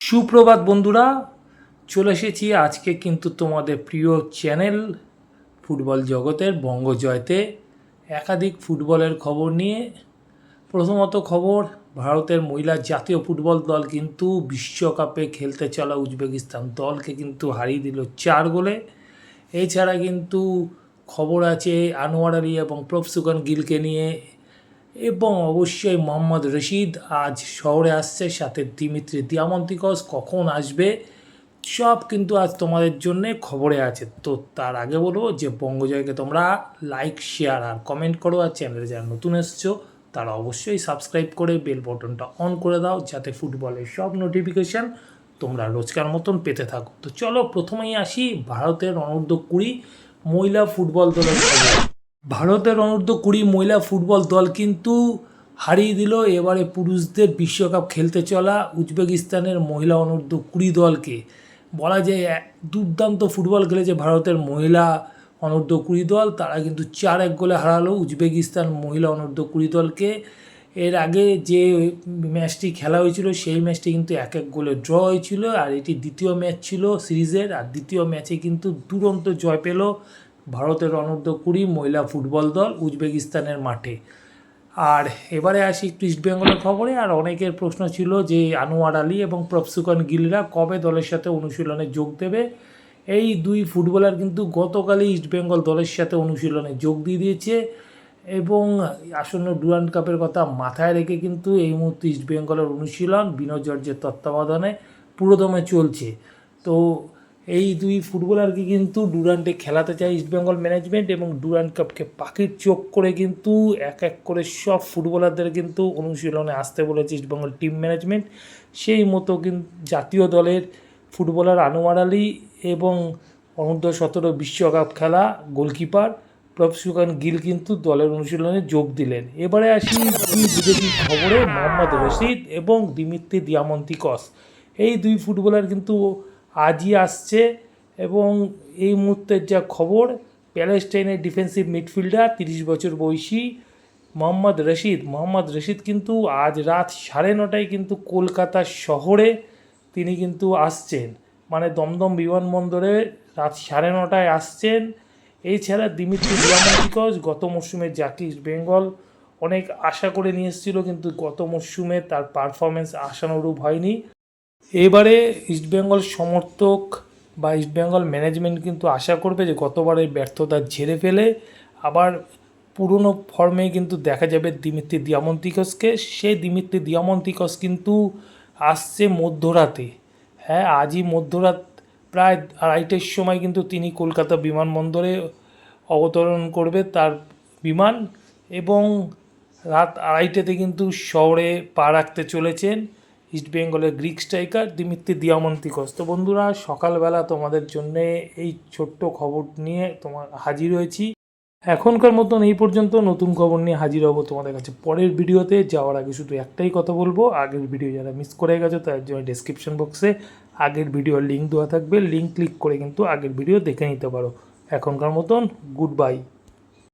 সুপ্রভাত বন্ধুরা, চলে এসেছি আজকে কিন্তু তোমাদের প্রিয় চ্যানেল ফুটবল জগতের বঙ্গজয়তে। একাধিক ফুটবলের খবর নিয়ে। প্রথমত খবর, ভারতের মহিলা জাতীয় ফুটবল দল কিন্তু বিশ্বকাপে খেলতে চলা উজবেকিস্তান দলকে কিন্তু হারিয়ে দিল চার গোলে। এছাড়া কিন্তু খবর আছে, আনোয়ার আলী এবং প্রফসুকান গিলকে নিয়ে এবং অবশ্যই মোহাম্মদ রশিদ আজ শহরে আসছে, সাথে দিমিত্রি দিয়ামন্তিকস কখন আসবে, সব কিন্তু আজ তোমাদের জন্য খবরে আছে। তো তার আগে বলব যে বঙ্গজয়কে তোমরা লাইক শেয়ার আর কমেন্ট করো আর চ্যানেলে যারা নতুন এসছো, তারা অবশ্যই সাবস্ক্রাইব করে বেল বটনটা অন করে দাও, যাতে ফুটবলের সব নোটিফিকেশান তোমরা রোজকার মতন পেতে থাকো। তো চলো প্রথমেই আসি ভারতের অনূর্ধ্ব কুড়ি মহিলা ফুটবল দলের খবর। ভারতের অনূর্ধ্ব কুড়ি মহিলা ফুটবল দল কিন্তু হারিয়ে দিল এবারে পুরুষদের বিশ্বকাপ খেলতে চলা উজবেকিস্তানের মহিলা অনূর্ধ্ব কুড়ি দলকে। বলা যায় দুর্দান্ত ফুটবল খেলেছে ভারতের মহিলা অনূর্ধ্ব কুড়ি দল। তারা কিন্তু চার এক গোলে হারালো উজবেকিস্তান মহিলা অনূর্ধ্ব কুড়ি দলকে। এর আগে যে ম্যাচটি খেলা হয়েছিল, সেই ম্যাচটি কিন্তু এক এক গোলে ড্র হয়েছিল। আর এটি দ্বিতীয় ম্যাচ ছিল সিরিজের। আর দ্বিতীয় ম্যাচে কিন্তু দুরন্ত জয় পেল ভারতের অনূর্ধ্ব কুড়ি মহিলা ফুটবল দল উজবেকিস্তানের মাঠে। আর এবারে আসি ইস্ট বেঙ্গলের খবরে, আর অনেকের প্রশ্ন ছিল যে আনোয়ার আলী এবং প্রফসুকান গিলরা কবে দলের সাথে অনুশীলনে যোগ দেবে? এই দুই ফুটবলার কিন্তু গতকালই ইস্টবেঙ্গল দলের সাথে অনুশীলনে যোগ দিয়ে দিয়েছে এবং আসন্ন ডুরান্ড কাপের কথা মাথায় রেখে কিন্তু এই মুহূর্তে ইস্টবেঙ্গলের অনুশীলন বিনোদ জর্জের তত্ত্বাবধানে পুরোদমে চলছে। তো এই দুই ফুটবলারকে কিন্তু ডুরান্টে খেলাতে চায় ইস্টবেঙ্গল ম্যানেজমেন্ট এবং ডুরান্ট কাপকে পাখির চোখ করে কিন্তু এক এক করে সব ফুটবলারদের কিন্তু অনুশীলনে আসতে বলেছে ইস্টবেঙ্গল টিম ম্যানেজমেন্ট সেই মতো কিন্তু জাতীয় দলের ফুটবলার আনোয়ার আলী এবং অনূর্ধ্ব সতেরো বিশ্বকাপ খেলা গোলকিপার প্রফসুকান গিল কিন্তু দলের অনুশীলনে যোগ দিলেন। এবারে আসি দুই বিদেশি খবরে, মোহাম্মদ রশিদ এবং দিমিত্রি দিয়ামন্তিকস। এই দুই ফুটবলার কিন্তু আজই আসছে এবং এই মুহূর্তের যা খবর, প্যালেস্টাইনের ডিফেন্সিভ মিডফিল্ডার, তিরিশ বছর বয়সী মোহাম্মদ রশিদ। মোহাম্মদ রশিদ কিন্তু আজ রাত সাড়ে নটায় কিন্তু কলকাতা শহরে তিনি কিন্তু আসছেন। মানে দমদম বিমানবন্দরে রাত সাড়ে নটায় আসছেন। এছাড়া দিমিত্রি দিয়ামন্তিকস গত মরশুমে জাকি বেঙ্গল অনেক আশা করে নিয়ে এসেছিল, কিন্তু গত মরশুমে তার পারফরমেন্স আশানুরূপ হয়নি। এবারে ইস্টবেঙ্গল সমর্থক বা ইস্টবেঙ্গল ম্যানেজমেন্ট কিন্তু আশা করবে যে গতবারের ব্যর্থতা ঝেড়ে ফেলে। আবার পুরনো ফর্মে কিন্তু দেখা যাবে দিমিত্রি দিয়ামন্তিকসকে সেই দিমিত্রি দিয়ামন্তিকস কিন্তু আসছে মধ্যরাতে। হ্যাঁ আজই মধ্যরাত প্রায় আড়াইটের সময় কিন্তু তিনি কলকাতা বিমানবন্দরে অবতরণ করবে তার বিমান এবং রাত আড়াইটেতে কিন্তু শহরে পা রাখতে চলেছেন। ইস্টবেঙ্গলের গ্রিক স্ট্রাইকার দিমিত্রি দিয়ামন্তিকস। তো বন্ধুরা, সকালবেলা তোমাদের জন্যে এই ছোট্ট খবর নিয়ে তোমার হাজির হয়েছি। এখনকার মতন এই পর্যন্ত নতুন খবর নিয়ে হাজির হব তোমাদের কাছে পরের ভিডিওতে। যাওয়ার আগে শুধু একটাই কথা বলব, আগের ভিডিও যারা মিস করে গেছো তার জন্য ডিসক্রিপশন বক্সে আগের ভিডিওর লিঙ্ক দেওয়া থাকবে। লিঙ্ক ক্লিক করে কিন্তু আগের ভিডিও দেখে নিতে পারো। এখনকার মতন গুড বাই